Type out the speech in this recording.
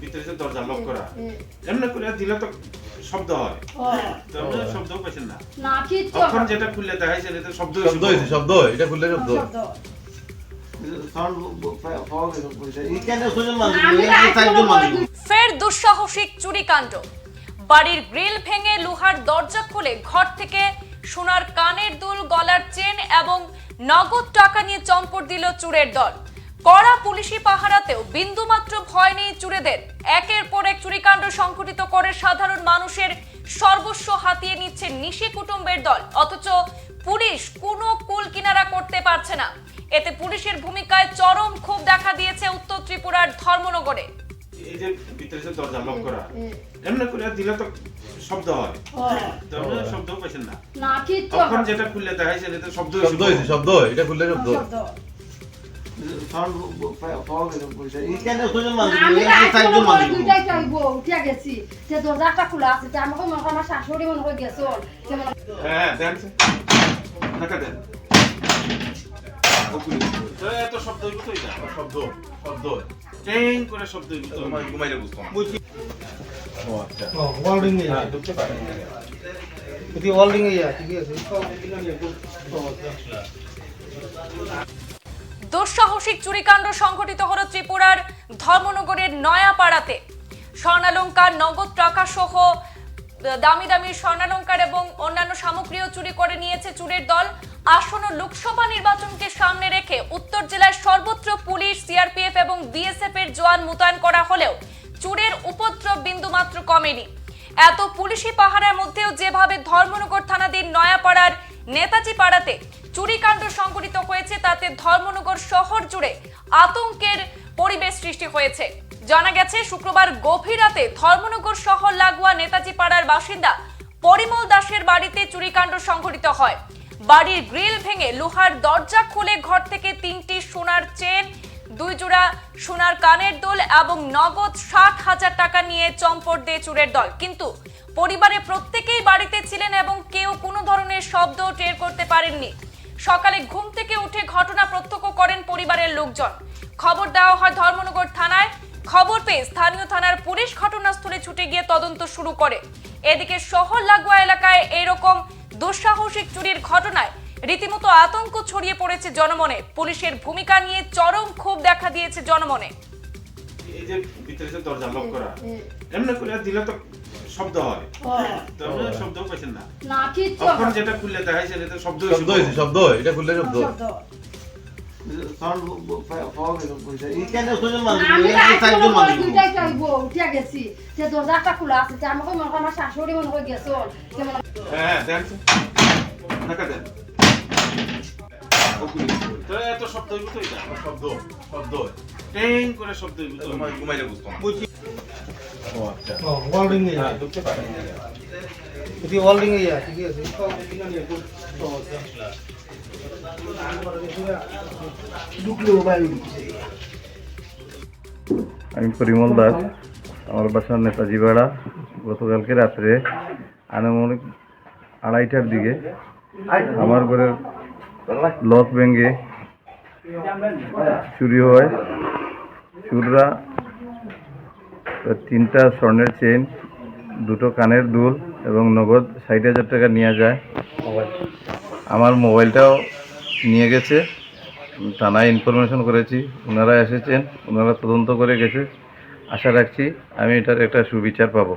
ভিতরে দরজা লক করা এমনি করে দিলে তো শব্দ হয় শব্দ পাইছেন না তখন যেটা খুললে দেখাইছেন এটা শব্দ শব্দ হয়েছে শব্দ এটা খুললে শব্দ ফের দুঃসাহসিক চুরিকাণ্ড। বাড়ির গ্রিল ভেঙে লোহার দরজা খুলে ঘর থেকে সোনার কানের দুল, গলার চেন এবং নগদ টাকা নিয়ে চম্পট দিল চুরের দল। কড়া পুলিশি পাহারাতেও বিন্দুমাত্র ভয় নেই চুরেদের একের পর এক চুরিকাণ্ড সংঘটিত করে সাধারণ মানুষের সর্বস্ব হাতিয়ে নিচ্ছে নিশি কুটুম্বের দল। অথচ পুলিশ কোনো কুল কিনারা করতে পারছে না। এতে পুলিশের ভূমিকায় চরম ক্ষোভ দেখা দিয়েছে উত্তর ত্রিপুরার ধর্মনগরে। এই যে ভিতরে যে দরজা লক করা এমনি করে দিলে তো শব্দ হয়। তো শব্দ পাইছেন না। না কিচ্ছু তখন যেটা খুললে দেখাইছেন এটা শব্দ শব্দ শব্দ হয়, এটা খুললে শব্দ চাইব উঠিয়া গেছি যে দরজাটা খোলা আছে আমাকে মনে আমার শাশুড়ি মনে হয় গেছে হ্যাঁ দেন টাকা দেন এত শব্দ শব্দ শব্দ হয়। করে শব্দ হইব তো ঘুমাই- ঘুমাইলে বুঝতাম ও আচ্ছা এ হ্যাঁ ঢুকতে পারেন যদি ওয়ার্ল্ডিং এ ঠিক আছে দুঃসাহসিক চুরিকাণ্ড সংঘটিত হল ত্রিপুরার ধর্মনগরের নয়াপাড়াতে। স্বর্ণালঙ্কার, নগদ টাকা সহ দামি দামি স্বর্ণালঙ্কার এবং অন্যান্য সামগ্রীও চুরি করে নিয়েছে চুরের দল। আসন্ন লোকসভা নির্বাচনকে সামনে রেখে উত্তর জেলার সর্বত্র পুলিশ, সিআরপিএফ এবং বিএসএফ এর জওয়ান মোতায়েন করা হলেও চুরের উপদ্রব বিন্দুমাত্র কমেনি। এত পুলিশি পাহারার মধ্যেও যেভাবে ধর্মনগর থানাধীন নয়াপাড়ার নেতাজি পাড়াতে চুরিকাণ্ড সংঘটিত হয়েছে, তাতে ধর্মনগর শহর জুড়ে আতঙ্কের পরিবেশ সৃষ্টি হয়েছে। জানা গেছে, শুক্রবার গভীর রাতে ধর্মনগর শহর লাগোয়া নেতাজি পাড়ার বাসিন্দা পরিমল দাসের বাড়িতে চুরিকাণ্ড সংঘটিত হয়। বাড়ির গ্রিল ভেঙে লোহার দরজা খুলে ঘর থেকে তিনটি সোনার চেন, দুই জোড়া সোনার কানের দোল এবং নগদ ষাট হাজার টাকা নিয়ে চম্পট দিয়ে চুরের দল। কিন্তু পরিবারের প্রত্যেকেই বাড়িতে ছিলেন এবং কেউ কোনো ধরনের শব্দ টের করতে পারেননি। সকালে ঘুম থেকে উঠে ঘটনা প্রত্যক্ষ করেন পরিবারের লোকজন। খবর দেওয়া হয় ধর্মনগর থানায়। খবর পেয়ে স্থানীয় থানার পুলিশ ঘটনাস্থলে ছুটে গিয়ে তদন্ত শুরু করে। এদিকে শহর লাগোয়া এলাকায় এরকম দুঃসাহসিক চুরির ঘটনায় রীতিমতো আতঙ্ক ছড়িয়ে পড়েছে জনমনে। পুলিশের ভূমিকা নিয়ে চরম ক্ষোভ দেখা দিয়েছে জনমনে। ভিতরে যে দরজা লক করা। এমনি করে দিলে তো শব্দ হয়। তো শব্দ পাইছেন না। তখন যেটা খুললে দেখাইছেন এটা শব্দ শব্দ হয়েছে শব্দ হয়, এটা খুললে শব্দ মনে শাশুড়ি মনে হয় গেছে হ্যাঁ দেন। দেন। এত শব্দ তো শব্দ শব্দ। টেং করে শব্দ হইব তো। ঘুমাই- ঘুমাইলে বুঝতাম না। ও আচ্ছা। এ হ্যাঁ ঢুকতে পারেন যদি ওয়ার্ল্ডিং এ ঠিক আছে। ঢুকলেও বাইরে আমি পরিমল দাস আমার বাসার নেতাজি পাড়া গতকালকে রাত্রে আনুমানিক আড়াইটার দিকে আমার ঘরের লক ভেঙে চুরি হয়। চুররা তিনটা স্বর্ণের চেন দুটো কানের দুল এবং নগদ ষাট হাজার টাকা নিয়ে যায়। আমার মোবাইলটাও নিয়ে গেছে থানায় ইনফরমেশন করেছি, ওনারা এসেছেন, ওনারা তদন্ত করে গেছে। আশা রাখছি আমি এটার একটা সুবিচার পাবো।